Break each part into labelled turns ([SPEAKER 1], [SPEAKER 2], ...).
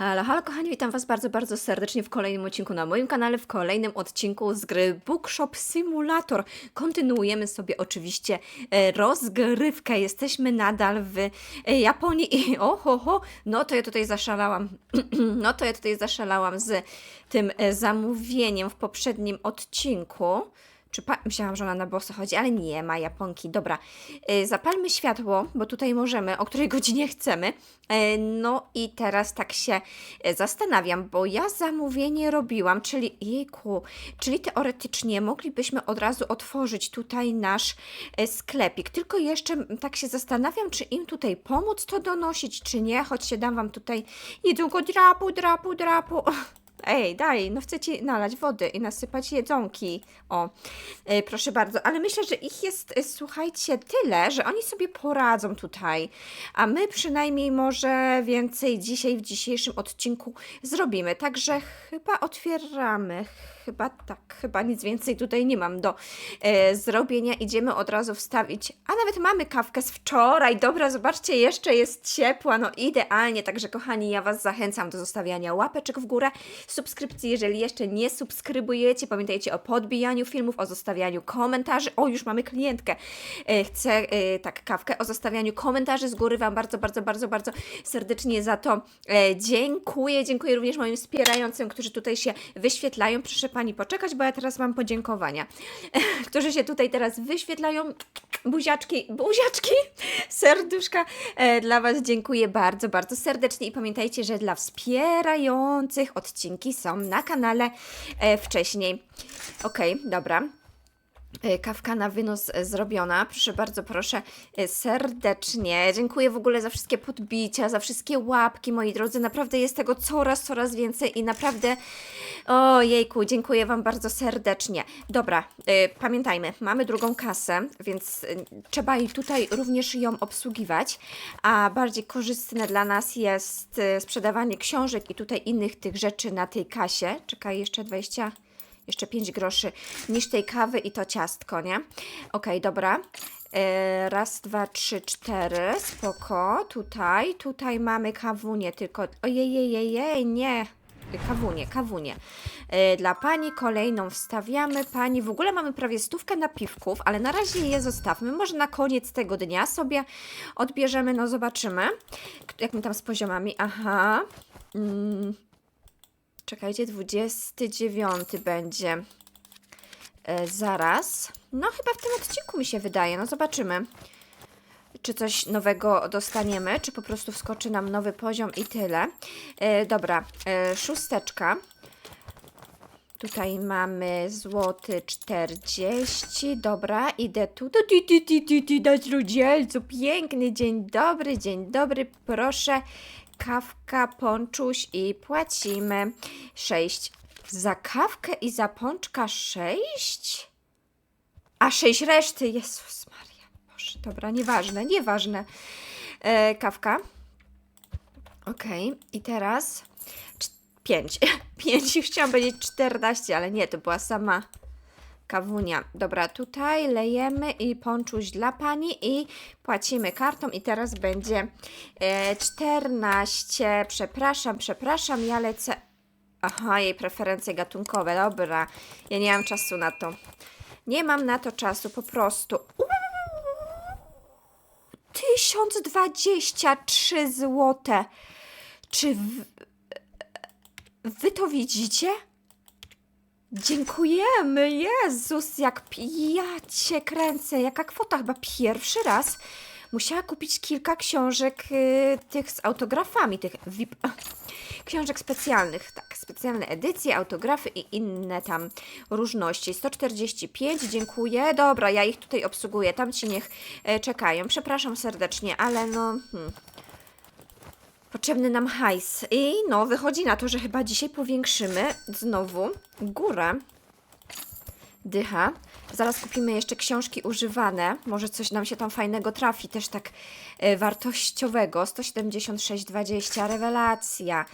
[SPEAKER 1] Halo, halo kochani, witam Was bardzo, bardzo serdecznie w kolejnym odcinku na moim kanale, w kolejnym odcinku z gry Bookshop Simulator. Kontynuujemy sobie oczywiście e, rozgrywkę. Jesteśmy nadal w e, Japonii i oho, ho, no to ja tutaj zaszalałam, no to ja tutaj zaszalałam z tym e, zamówieniem w poprzednim odcinku. Czy pa- Myślałam, że ona na boso chodzi, ale nie ma Japonki. Dobra, y, zapalmy światło, bo tutaj możemy, o której godzinie chcemy. Y, No i teraz tak się y, zastanawiam, bo ja zamówienie robiłam, czyli jejku, czyli teoretycznie moglibyśmy od razu otworzyć tutaj nasz y, sklepik. Tylko jeszcze tak się zastanawiam, czy im tutaj pomóc to donosić, czy nie, choć się dam wam tutaj jedzonko drapu, drapu, drapu. Ej, daj, no chcę ci nalać wody i nasypać jedzonki. O, e, proszę bardzo, ale myślę, że ich jest, e, słuchajcie, tyle, że oni sobie poradzą tutaj. A my przynajmniej może więcej dzisiaj w dzisiejszym odcinku zrobimy. Także chyba otwieramy. Chyba tak, chyba nic więcej tutaj nie mam do e, zrobienia. Idziemy od razu wstawić. A nawet mamy kawkę z wczoraj. Dobra, zobaczcie, jeszcze jest ciepła. No idealnie. Także kochani, ja Was zachęcam do zostawiania łapeczek w górę, subskrypcji, jeżeli jeszcze nie subskrybujecie. Pamiętajcie o podbijaniu filmów, o zostawianiu komentarzy. O, już mamy klientkę. E, Chcę e, tak kawkę o zostawianiu komentarzy z góry. Wam bardzo, bardzo, bardzo, bardzo serdecznie za to e, dziękuję. Dziękuję również moim wspierającym, którzy tutaj się wyświetlają. Proszę Pani poczekać, bo ja teraz mam podziękowania. którzy się tutaj teraz wyświetlają. Buziaczki, buziaczki, serduszka dla Was dziękuję bardzo, bardzo serdecznie i pamiętajcie, że dla wspierających są na kanale e, wcześniej. Okej, dobra. E, Kawka na wynos e, zrobiona. Proszę bardzo, proszę e, serdecznie. Dziękuję w ogóle za wszystkie podbicia, za wszystkie łapki, moi drodzy. Naprawdę jest tego coraz, coraz więcej i naprawdę. Ojejku, dziękuję Wam bardzo serdecznie. Dobra, pamiętajmy, mamy drugą kasę, więc trzeba i tutaj również ją obsługiwać. A bardziej korzystne dla nas jest sprzedawanie książek i tutaj innych tych rzeczy na tej kasie. Czekaj, jeszcze 20 jeszcze 5 groszy niż tej kawy i to ciastko, nie? Okej, dobra. E, raz, dwa, trzy, cztery. Spoko. Tutaj, tutaj mamy kawunię, tylko. Ojej, nie. Kawunię, kawunię. E, dla pani kolejną wstawiamy. Pani, w ogóle mamy prawie stówkę napiwków, ale na razie je zostawmy. Może na koniec tego dnia sobie odbierzemy, no zobaczymy. Jak my tam z poziomami. Aha. Mm. Czekajcie, 29 będzie e, zaraz. No, chyba w tym odcinku mi się wydaje. No, zobaczymy. Czy coś nowego dostaniemy, czy po prostu wskoczy nam nowy poziom i tyle. E, dobra, e, szósteczka. Tutaj mamy złoty 40. Dobra, idę tu. Tu, tu, tu, tu, tu, tu, dać rudzielcu. Piękny dzień dobry, dzień dobry. Proszę, kawka, ponczuś i płacimy 6. Za kawkę i za pączka 6? A 6 reszty. Jezus Maria. Boże, dobra, nieważne, nieważne. E, kawka. Okej, i teraz 5. 5, już chciałam powiedzieć 14, ale nie, to była sama kawunia. Dobra, tutaj lejemy i ponczuś dla pani i płacimy kartą i teraz będzie e, 14. Przepraszam, przepraszam, ja lecę. Aha, jej preferencje gatunkowe, dobra. Ja nie mam czasu na to. Nie mam na to czasu, po prostu. Uuu, 1023 złote. Czy w... wy to widzicie? Dziękujemy, Jezus, jak ja cię kręcę, jaka kwota, chyba pierwszy raz musiała kupić kilka książek y, tych z autografami, tych VIP, książek specjalnych, tak, specjalne edycje, autografy i inne tam różności. 145, dziękuję, dobra, ja ich tutaj obsługuję, tam ci niech e, czekają, przepraszam serdecznie, ale no... Hmm. Potrzebny nam hajs. I no, wychodzi na to, że chyba dzisiaj powiększymy znowu górę. Dycha. Zaraz kupimy jeszcze książki używane. Może coś nam się tam fajnego trafi, też tak e, wartościowego. 176,20. Rewelacja.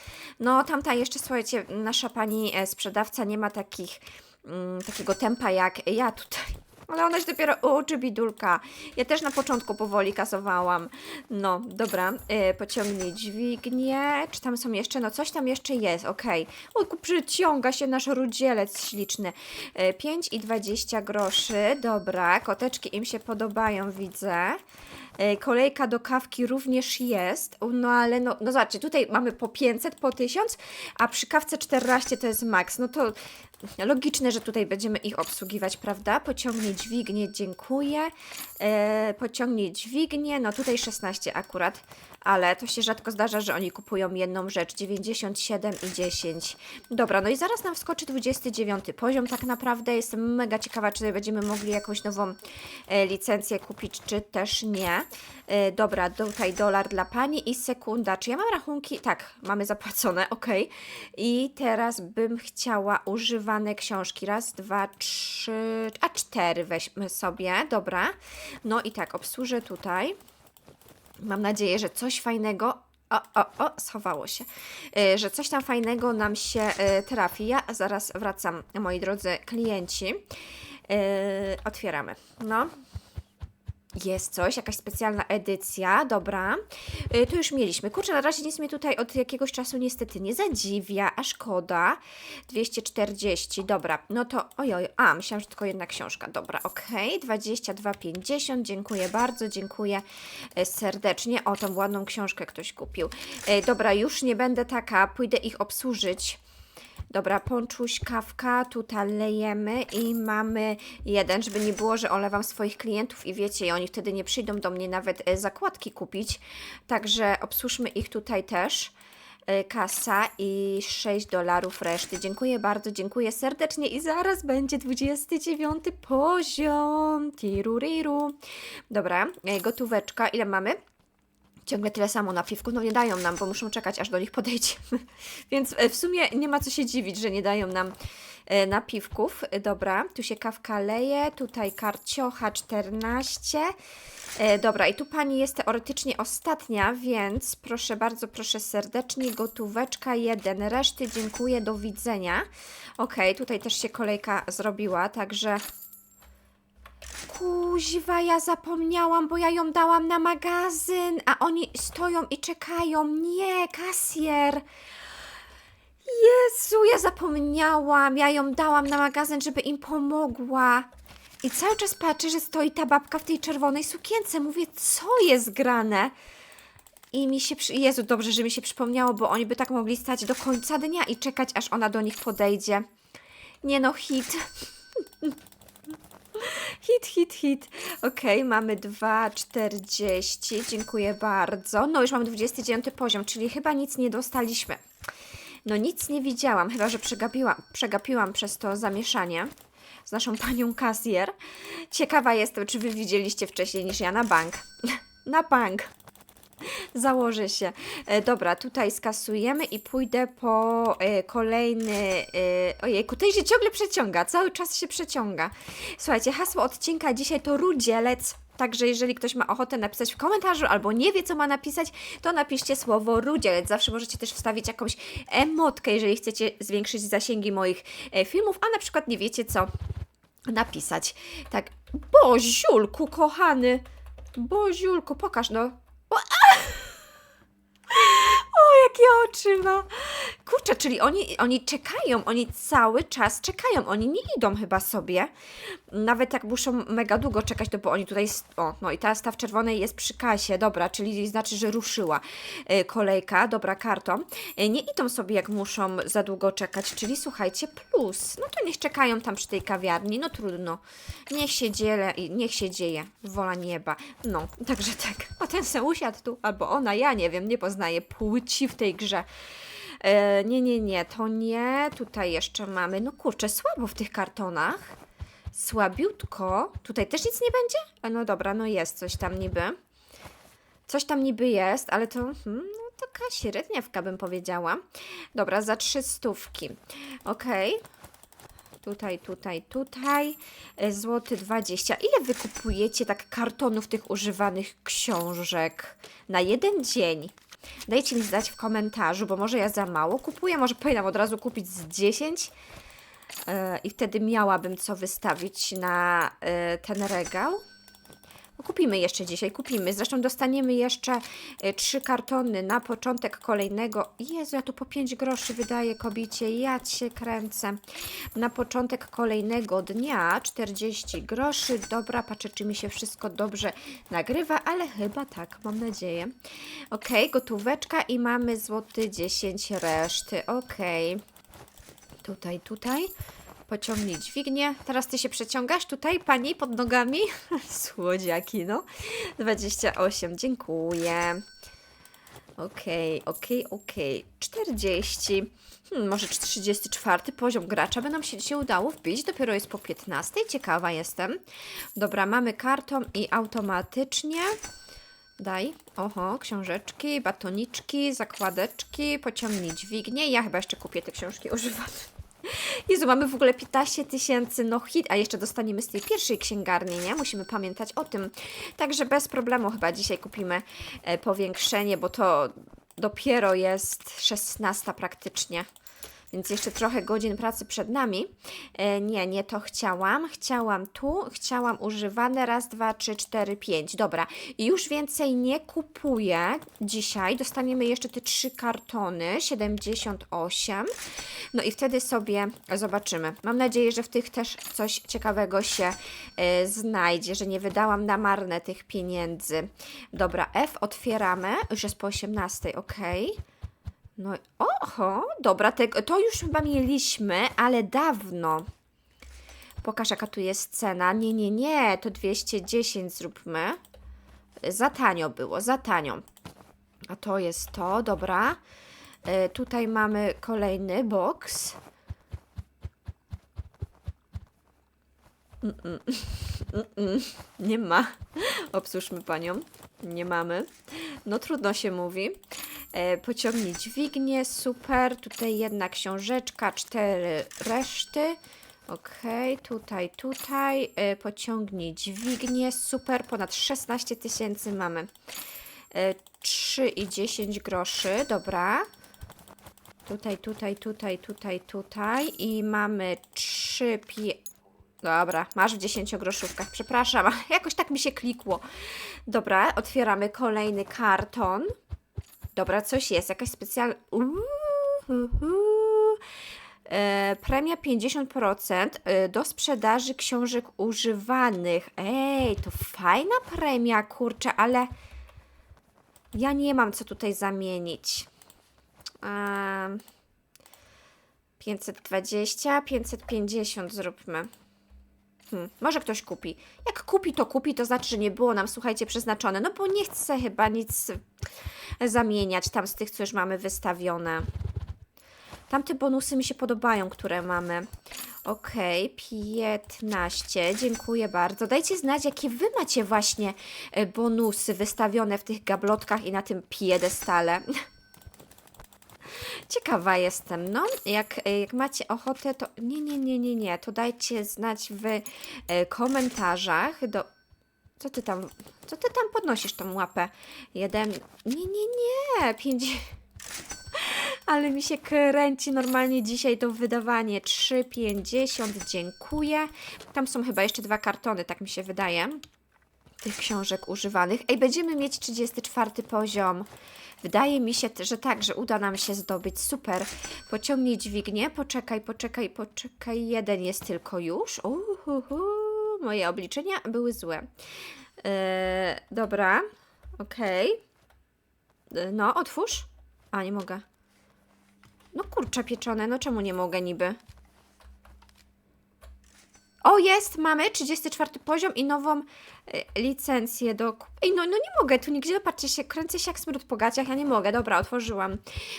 [SPEAKER 1] No, tamta jeszcze, słuchajcie, nasza pani e, sprzedawca nie ma takich, mm, takiego tempa jak ja tutaj. Ale ona się dopiero uczy, bidulka. Ja też na początku powoli kasowałam. No, dobra. E, pociągnij dźwignię. Czy tam są jeszcze? No, coś tam jeszcze jest, okej. Ojku, przyciąga się nasz rudzielec śliczny. 5 i 20 groszy. Dobra, koteczki im się podobają, widzę. E, Kolejka do kawki również jest, no ale no, no zobaczcie, tutaj mamy po 500, po 1000, a przy kawce 14 to jest maks. No to logiczne, że tutaj będziemy ich obsługiwać, prawda? Pociągnij dźwignię, dziękuję. E, pociągnij dźwignię, no tutaj 16 akurat, ale to się rzadko zdarza, że oni kupują jedną rzecz, 97 i 10. Dobra, no i zaraz nam wskoczy 29 poziom tak naprawdę. Jestem mega ciekawa, czy będziemy mogli jakąś nową e, licencję kupić, czy też nie. E, dobra, tutaj dolar dla Pani i sekunda. Czy ja mam rachunki? Tak, mamy zapłacone, ok. I teraz bym chciała używane książki. Raz, dwa, trzy, a cztery weźmy sobie, dobra. No i tak, obsłużę tutaj. Mam nadzieję, że coś fajnego. O, o, o, schowało się. E, Że coś tam fajnego nam się e, trafi. Ja zaraz wracam, moi drodzy klienci. E, Otwieramy. No. Jest coś, jakaś specjalna edycja, dobra. Y, to już mieliśmy. Kurczę, na razie nic mnie tutaj od jakiegoś czasu niestety nie zadziwia, a szkoda. 240, dobra. No to, ojoj, a, myślałam, że tylko jedna książka. Dobra, okej. 22,50, dziękuję bardzo, dziękuję e, serdecznie. O, tą ładną książkę ktoś kupił. E, Dobra, już nie będę taka, pójdę ich obsłużyć. Dobra, ponczuś, kawka, tutaj lejemy i mamy jeden, żeby nie było, że olewam swoich klientów i wiecie, i oni wtedy nie przyjdą do mnie nawet e, zakładki kupić. Także obsłużmy ich tutaj też. E, Kasa i 6 dolarów reszty. Dziękuję bardzo, dziękuję serdecznie i zaraz będzie 29 poziom. Tiruriru. Dobra, e, gotóweczka. Ile mamy? Ciągle tyle samo napiwków, no nie dają nam, bo muszą czekać, aż do nich podejdziemy. Więc e, w sumie nie ma co się dziwić, że nie dają nam e, napiwków. E, Dobra, tu się kawka leje, tutaj karciocha 14. E, Dobra, i tu pani jest teoretycznie ostatnia, więc proszę bardzo, proszę serdecznie, gotóweczka jeden, reszty dziękuję, do widzenia. Okej, tutaj też się kolejka zrobiła, także... Kuźwa, ja zapomniałam, bo ja ją dałam na magazyn, a oni stoją i czekają. Nie, kasjer. Jezu, ja zapomniałam. Ja ją dałam na magazyn, żeby im pomogła. I cały czas patrzę, że stoi ta babka w tej czerwonej sukience. Mówię, co jest grane? I mi się, przy... Jezu, dobrze, że mi się przypomniało, bo oni by tak mogli stać do końca dnia i czekać, aż ona do nich podejdzie. Nie no, hit. Hit, hit, hit. Okej, mamy 2,40. Dziękuję bardzo. No już mamy 29 poziom, czyli chyba nic nie dostaliśmy. No nic nie widziałam, chyba że przegapiłam, przegapiłam przez to zamieszanie z naszą panią kasjer. Ciekawa jestem, czy wy widzieliście wcześniej niż ja na bank. na bank. Założę się. E, dobra, tutaj skasujemy i pójdę po e, kolejny. E, ojejku, ten się ciągle przeciąga, cały czas się przeciąga. Słuchajcie, hasło odcinka dzisiaj to rudzielec. Także jeżeli ktoś ma ochotę napisać w komentarzu albo nie wie, co ma napisać, to napiszcie słowo rudzielec. Zawsze możecie też wstawić jakąś emotkę, jeżeli chcecie zwiększyć zasięgi moich e, filmów, a na przykład nie wiecie, co napisać. Tak, Boziulku, kochany. Boziulku, pokaż no. O, o jakie oczy ma. Kurczę, czyli oni, oni czekają, oni cały czas czekają, oni nie idą chyba sobie. Nawet jak muszą mega długo czekać, to bo oni tutaj, o, no i ta w czerwonej jest przy kasie, dobra, czyli znaczy, że ruszyła e, kolejka, dobra, kartą. E, Nie idą sobie jak muszą za długo czekać, czyli słuchajcie, plus, no to niech czekają tam przy tej kawiarni, no trudno. Niech się dziele, niech się dzieje, wola nieba. No, także tak, a ten se usiadł tu, albo ona, ja nie wiem, nie poznaję płci w tej grze. E, nie, nie, nie, to nie. Tutaj jeszcze mamy. No kurczę, słabo w tych kartonach. Słabiutko. Tutaj też nic nie będzie? A no dobra, no jest coś tam niby. Coś tam niby jest, ale to hmm, no, taka średniawka bym powiedziała. Dobra, za trzy stówki. Okej. Tutaj, tutaj, tutaj. E, Złoty 20. Ile wy kupujecie tak kartonów tych używanych książek na jeden dzień? Dajcie mi znać w komentarzu, bo może ja za mało kupuję, może powinnam od razu kupić z 10. E, I wtedy miałabym co wystawić na e, ten regał. No, Kupimy jeszcze dzisiaj, kupimy. Zresztą dostaniemy jeszcze e, trzy kartony na początek kolejnego. Jezu, ja tu po 5 groszy wydaję kobicie, ja cię kręcę. Na początek kolejnego dnia 40 groszy. Dobra, patrzę, czy mi się wszystko dobrze nagrywa, ale chyba tak, mam nadzieję. Ok, gotóweczka i mamy złoty 10 reszty. Ok. Tutaj, tutaj. Pociągnij dźwignię. Teraz ty się przeciągasz tutaj, pani, pod nogami. Słodziaki, no. 28, dziękuję. Okej, okej, okej. 40. Hmm, może 34 poziom gracza by nam się dzisiaj udało wbić. Dopiero jest po 15. Ciekawa jestem. Dobra, mamy karton i automatycznie. Daj. Oho, książeczki, batoniczki, zakładeczki, pociągnij dźwignię. Ja chyba jeszcze kupię te książki używane. Jezu, mamy w ogóle 15 tysięcy no hit, a jeszcze dostaniemy z tej pierwszej księgarni, nie? Musimy pamiętać o tym. Także bez problemu chyba dzisiaj kupimy e, powiększenie, bo to dopiero jest 16 praktycznie. Więc jeszcze trochę godzin pracy przed nami. E, nie, nie to chciałam. Chciałam tu, chciałam używane. Raz, dwa, trzy, cztery, pięć. Dobra. Już więcej nie kupuję dzisiaj. Dostaniemy jeszcze te trzy kartony. 78. No i wtedy sobie zobaczymy. Mam nadzieję, że w tych też coś ciekawego się e, znajdzie, że nie wydałam na marne tych pieniędzy. Dobra, F otwieramy. Już jest po 18, ok. No, oho, dobra, te, to już chyba mieliśmy, ale dawno. Pokaż, jaka tu jest cena. Nie, nie, nie, to 210 zróbmy. Za tanio było, za tanio. A to jest to, dobra. E, tutaj mamy kolejny box. Mm-mm. Mm-mm. Nie ma. Obsłużmy panią. Nie mamy. No trudno się mówi. E, pociągnij dźwignię, super. Tutaj jedna książeczka, cztery reszty. Okej, tutaj, tutaj. E, pociągnij dźwignię, super. Ponad 16 tysięcy mamy. E, 3 i 10 groszy, dobra. Tutaj, tutaj, tutaj, tutaj, tutaj. I mamy 3, pie... Dobra, masz w 10 groszówkach. Przepraszam, jakoś tak mi się klikło. Dobra, otwieramy kolejny karton. Dobra, coś jest, jakaś specjalna. E, premia 50% e, do sprzedaży książek używanych. Ej, to fajna premia, kurczę, ale ja nie mam co tutaj zamienić. Em, 520, 550 zróbmy. Hmm, może ktoś kupi. Jak kupi, to kupi, to znaczy, że nie było nam, słuchajcie, przeznaczone. No bo nie chcę chyba nic zamieniać tam z tych, co już mamy wystawione. Tamte bonusy mi się podobają, które mamy. Okej, 15. Dziękuję bardzo. Dajcie znać, jakie wy macie właśnie e, bonusy wystawione w tych gablotkach i na tym piedestale. Ciekawa jestem, no. Jak, jak macie ochotę, to nie, nie, nie, nie, nie. To dajcie znać w e, komentarzach do... Co ty tam, co ty tam podnosisz tą łapę? Jeden, nie, nie, nie, pięć... Ale mi się kręci normalnie dzisiaj to wydawanie. 3,50, dziękuję. Tam są chyba jeszcze dwa kartony, tak mi się wydaje. Tych książek używanych. Ej, będziemy mieć 34 poziom. Wydaje mi się, że tak, że uda nam się zdobyć. Super. Pociągnij dźwignię. Poczekaj, poczekaj, poczekaj. Jeden jest tylko już. Uhuhu. Moje obliczenia były złe. Eee, dobra. Okej. E, No, otwórz. A, nie mogę. No kurczę pieczone, no czemu nie mogę niby? O, jest, mamy 34 poziom i nową e, licencję do... Ej, no, no nie mogę tu nigdzie, patrzcie się, kręcę się jak smród po gaciach, ja nie mogę, dobra, otworzyłam.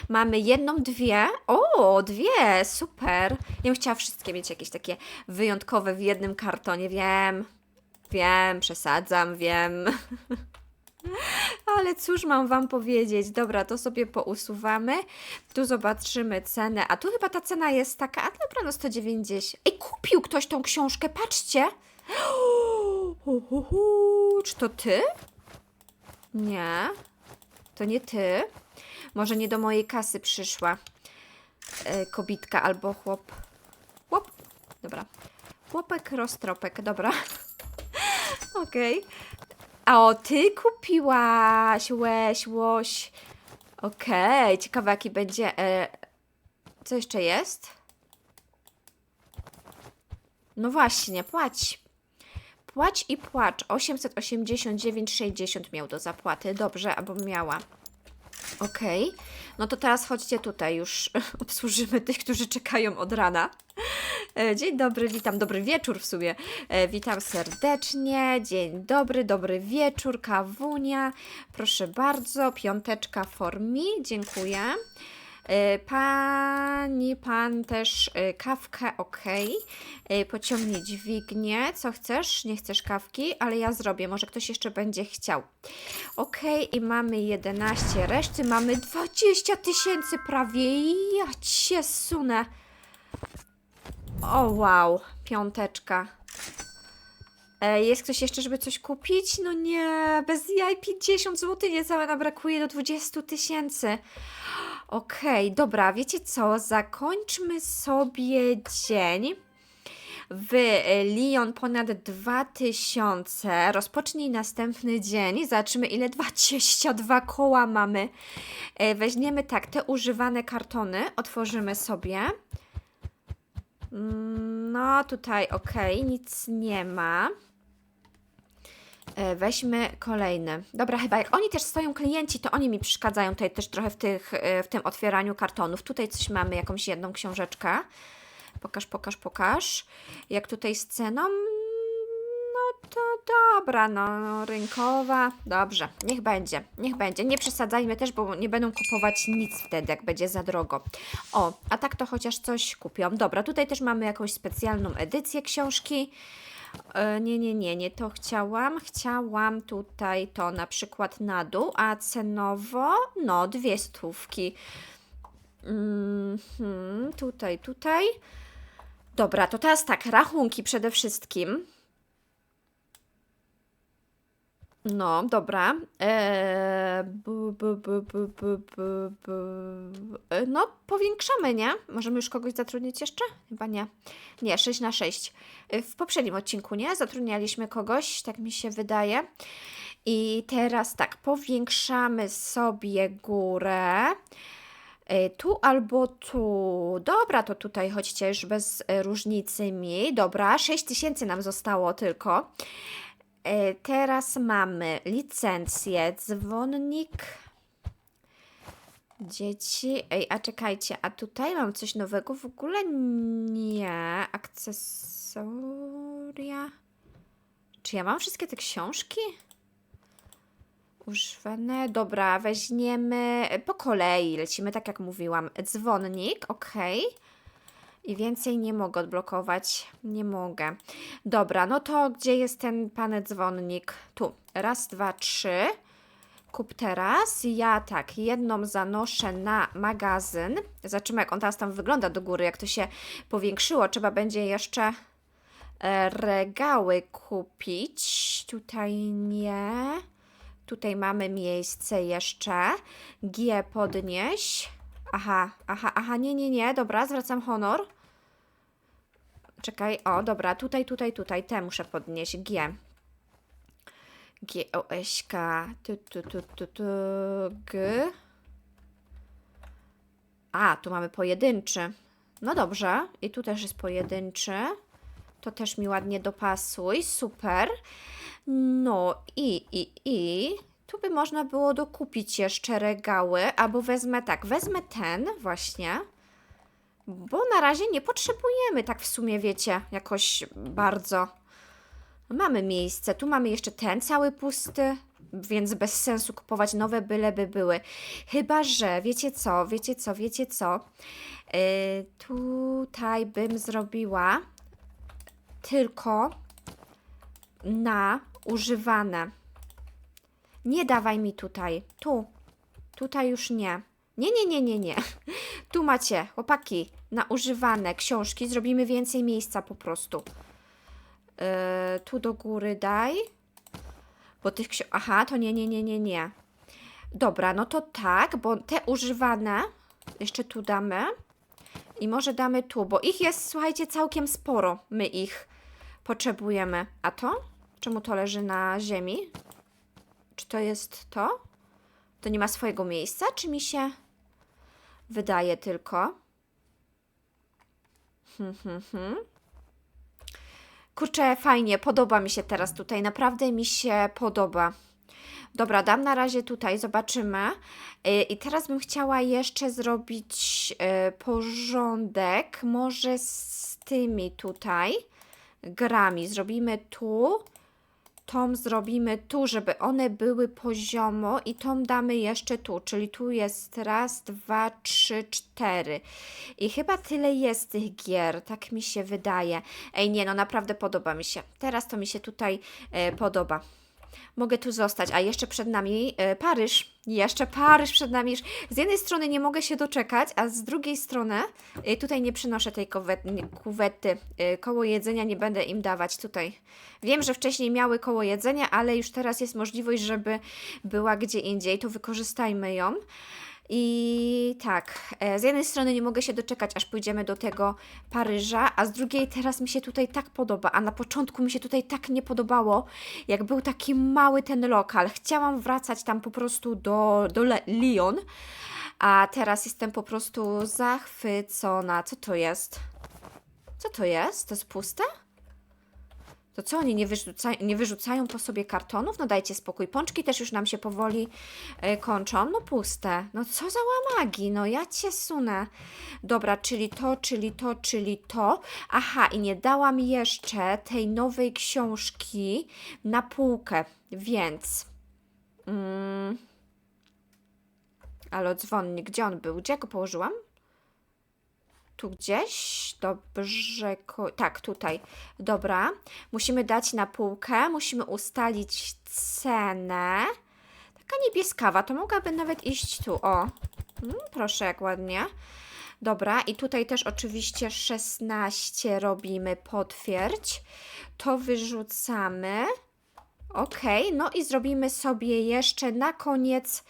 [SPEAKER 1] Mamy jedną, dwie, o, dwie, super. Ja bym chciała wszystkie mieć jakieś takie wyjątkowe w jednym kartonie, wiem, wiem, przesadzam, wiem. Ale cóż mam Wam powiedzieć? Dobra, to sobie pousuwamy. Tu zobaczymy cenę. A tu chyba ta cena jest taka, a dobra, no 190. Ej, kupił ktoś tą książkę, patrzcie! Czy to ty? Nie, to nie ty. Może nie do mojej kasy przyszła e, kobitka albo chłop. Chłop, dobra. Chłopek, roztropek, dobra. Okej. A o, ty kupiłaś, łeś, łoś. Okej, ciekawe jaki będzie... E... Co jeszcze jest? No właśnie, płać. Płać i płacz. 889,60 miał do zapłaty. Dobrze, albo miała. Okej. No to teraz chodźcie tutaj, już obsłużymy tych, którzy czekają od rana. E, Dzień dobry, witam, dobry wieczór w sumie. E, Witam serdecznie, dzień dobry, dobry wieczór, kawunia. Proszę bardzo, piąteczka for me, dziękuję. E, Pani, pan też kawkę, ok. Pociągnij dźwignię. Co chcesz? Nie chcesz kawki, ale ja zrobię. Może ktoś jeszcze będzie chciał. Ok, i mamy 11 reszty. Mamy 20 tysięcy prawie. Ja cię sunę. O wow, piąteczka. E, jest ktoś jeszcze, żeby coś kupić? No nie, bez jaj 50 zł niecałe nam brakuje do 20 tysięcy. Okej, dobra, wiecie co? Zakończmy sobie dzień w Lyon ponad 2000. Rozpocznij następny dzień. Zobaczymy, ile 22 koła mamy. E, Weźmiemy tak, te używane kartony, otworzymy sobie. No, tutaj ok, nic nie ma. E, Weźmy kolejny. Dobra, chyba jak oni też stoją klienci, to oni mi przeszkadzają tutaj też trochę w, tych, e, w tym otwieraniu kartonów. Tutaj coś mamy, jakąś jedną książeczkę. Pokaż, pokaż, pokaż. Jak tutaj z ceną? No to dobra, no rynkowa. Dobrze, niech będzie, niech będzie. Nie przesadzajmy też, bo nie będą kupować nic wtedy, jak będzie za drogo. O, a tak to chociaż coś kupią. Dobra, tutaj też mamy jakąś specjalną edycję książki. E, Nie, nie, nie, nie to chciałam. Chciałam tutaj to na przykład na dół, a cenowo, no, dwie stówki. Mhm, tutaj, tutaj. Dobra, to teraz tak, rachunki przede wszystkim. No, dobra. Bu. E, No, powiększamy, nie? Możemy już kogoś zatrudnić jeszcze? Chyba nie. Nie, 6 na 6. E, W poprzednim odcinku, nie? Zatrudnialiśmy kogoś, tak mi się wydaje. I teraz tak, powiększamy sobie górę. E, Tu albo tu. Dobra, to tutaj chodźcie już bez e, różnicy mi. Dobra, 6 tysięcy nam zostało tylko. E, Teraz mamy licencję, dzwonnik. Dzieci. Ej, a czekajcie, a tutaj mam coś nowego? W ogóle nie. Akcesoria. Czy ja mam wszystkie te książki? Używane. Dobra, weźmiemy po kolei. Lecimy tak jak mówiłam. Dzwonnik, ok. I więcej nie mogę odblokować. Nie mogę. Dobra, no to gdzie jest ten pan dzwonnik? Tu. Raz, dwa, trzy. Kup teraz. Ja tak, jedną zanoszę na magazyn. Zobaczymy, jak on teraz tam wygląda do góry, jak to się powiększyło. Trzeba będzie jeszcze e, regały kupić. Tutaj nie. Tutaj mamy miejsce jeszcze. G podnieś. Aha, aha, aha, nie, nie, nie. Dobra, zwracam honor. Czekaj, o, dobra, tutaj, tutaj, tutaj, te muszę podnieść, G. G, O, S, K, tu, tu, tu, tu, tu, G. A, tu mamy pojedynczy. No dobrze, i tu też jest pojedynczy. To też mi ładnie dopasuj, super. No i, i, i, tu by można było dokupić jeszcze regały, albo wezmę tak, wezmę ten właśnie, bo na razie nie potrzebujemy, tak w sumie wiecie, jakoś bardzo. Mamy miejsce, tu mamy jeszcze ten cały pusty, więc bez sensu kupować nowe, byleby były. Chyba, że wiecie co, wiecie co, wiecie co, yy, tutaj bym zrobiła tylko na używane. Nie dawaj mi tutaj. Tu. Tutaj już nie. Nie, nie, nie, nie, nie. Tu macie, chłopaki, na używane książki. Zrobimy więcej miejsca po prostu. Yy, tu do góry daj. Bo tych książek. Aha, to nie, nie, nie, nie, nie. Dobra, no to tak, bo te używane jeszcze tu damy. i może damy tu, bo ich jest, słuchajcie, całkiem sporo. My ich potrzebujemy. A to? Czemu to leży na ziemi? Czy to jest to? To nie ma swojego miejsca, czy mi się wydaje tylko? Hmm, hmm, hmm. Kurczę, fajnie, podoba mi się teraz tutaj, naprawdę mi się podoba. Dobra, dam na razie tutaj, zobaczymy. Y, I teraz bym chciała jeszcze zrobić y, porządek, może z tymi tutaj grami. Zrobimy tu, tą zrobimy tu, żeby one były poziomo i tą damy jeszcze tu, czyli tu jest raz, dwa, trzy, cztery. I chyba tyle jest tych gier, tak mi się wydaje. Ej, nie, no naprawdę podoba mi się. Teraz to mi się tutaj e, podoba. Mogę tu zostać, a jeszcze przed nami e, Paryż. Jeszcze Paryż przed nami. Z jednej strony nie mogę się doczekać, a z drugiej strony e, tutaj nie przynoszę tej kuwety. E, koło jedzenia nie będę im dawać tutaj. Wiem, że wcześniej miały koło jedzenia, ale już teraz jest możliwość, żeby była gdzie indziej, to wykorzystajmy ją. I tak, e, z jednej strony nie mogę się doczekać, aż pójdziemy do tego Paryża, a z drugiej teraz mi się tutaj tak podoba, a na początku mi się tutaj tak nie podobało, jak był taki mały ten lokal. Chciałam wracać tam po prostu do, do Lyon, a teraz jestem po prostu zachwycona. Co to jest? Co to jest? To jest puste? To co, oni nie, wyrzuca, nie wyrzucają po sobie kartonów? No dajcie spokój. Pączki też już nam się powoli e, kończą. No puste. No co za łamagi? No ja cię sunę. Dobra, czyli to, czyli to, czyli to. Aha, i nie dałam jeszcze tej nowej książki na półkę, więc... Mm, ale dzwonnik, gdzie on był? Gdzie go położyłam? Tu gdzieś? Dobrze. Tak, tutaj. Dobra. Musimy dać na półkę. Musimy ustalić cenę. Taka niebieskawa. To mogłaby nawet iść tu. O. Mm, proszę, jak ładnie. Dobra, i tutaj też oczywiście 16 robimy potwierdź. To wyrzucamy. Ok, no i zrobimy sobie jeszcze na koniec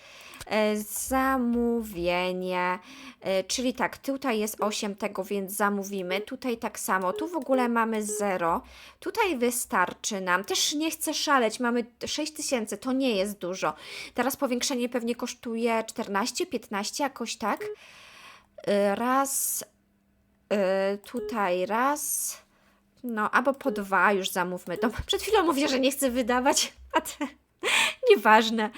[SPEAKER 1] e, zamówienie. E, czyli tak, tutaj jest 8 tego, więc zamówimy. Tutaj tak samo. Tu w ogóle mamy 0. Tutaj wystarczy nam. Też nie chcę szaleć. Mamy 6 tysięcy, to nie jest dużo. Teraz powiększenie pewnie kosztuje 14, 15, jakoś tak. E, Raz. Tutaj raz. No, albo po dwa już zamówmy. Dobra, przed chwilą mówię, że nie chcę wydawać, a te... Nieważne,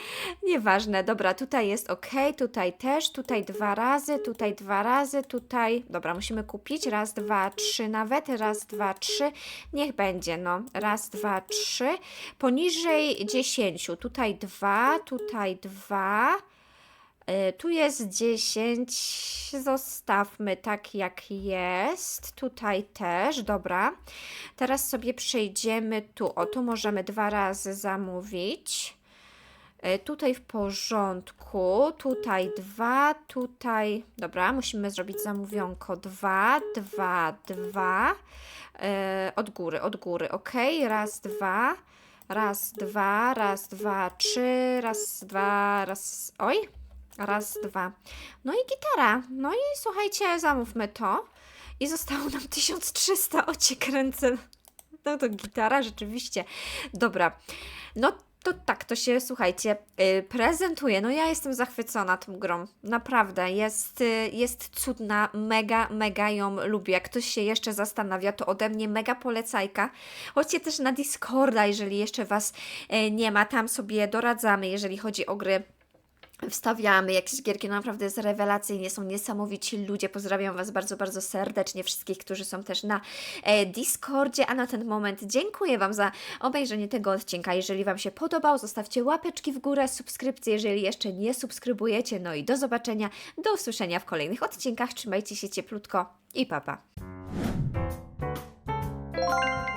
[SPEAKER 1] nieważne. Dobra, tutaj jest ok, tutaj też, tutaj dwa razy, tutaj dwa razy, tutaj. Dobra, musimy kupić. Raz, dwa, trzy nawet. Raz, dwa, trzy. Niech będzie, no. Raz, dwa, trzy. Poniżej dziesięciu. Tutaj dwa, tutaj dwa. Y, Tu jest 10, zostawmy tak jak jest. Tutaj też, dobra. Teraz sobie przejdziemy tu. O, tu możemy dwa razy zamówić. Y, Tutaj w porządku, tutaj dwa, tutaj. Dobra, musimy zrobić zamówionko dwa, dwa, dwa. Y, Od góry, od góry, ok. Raz, dwa. Raz, dwa, raz, dwa, trzy, raz, dwa, raz. Oj, Raz, dwa. No i gitara. No i słuchajcie, zamówmy to. I zostało nam 1300. O cię kręcę. No to gitara, rzeczywiście. Dobra. No to tak, to się, słuchajcie, yy, prezentuje. No ja jestem zachwycona tą grą. Naprawdę. Jest, yy, jest cudna. Mega, mega ją lubię. Jak ktoś się jeszcze zastanawia, to ode mnie mega polecajka. Chodźcie też na Discorda, jeżeli jeszcze Was yy, nie ma. Tam sobie doradzamy, jeżeli chodzi o gry wstawiamy jakieś gierki, no naprawdę jest rewelacyjnie, są niesamowici ludzie, pozdrawiam Was bardzo, bardzo serdecznie, wszystkich, którzy są też na e, Discordzie, a na ten moment dziękuję Wam za obejrzenie tego odcinka, jeżeli Wam się podobał, zostawcie łapeczki w górę, subskrypcje, jeżeli jeszcze nie subskrybujecie, no i do zobaczenia, do usłyszenia w kolejnych odcinkach, trzymajcie się cieplutko i papa. Pa.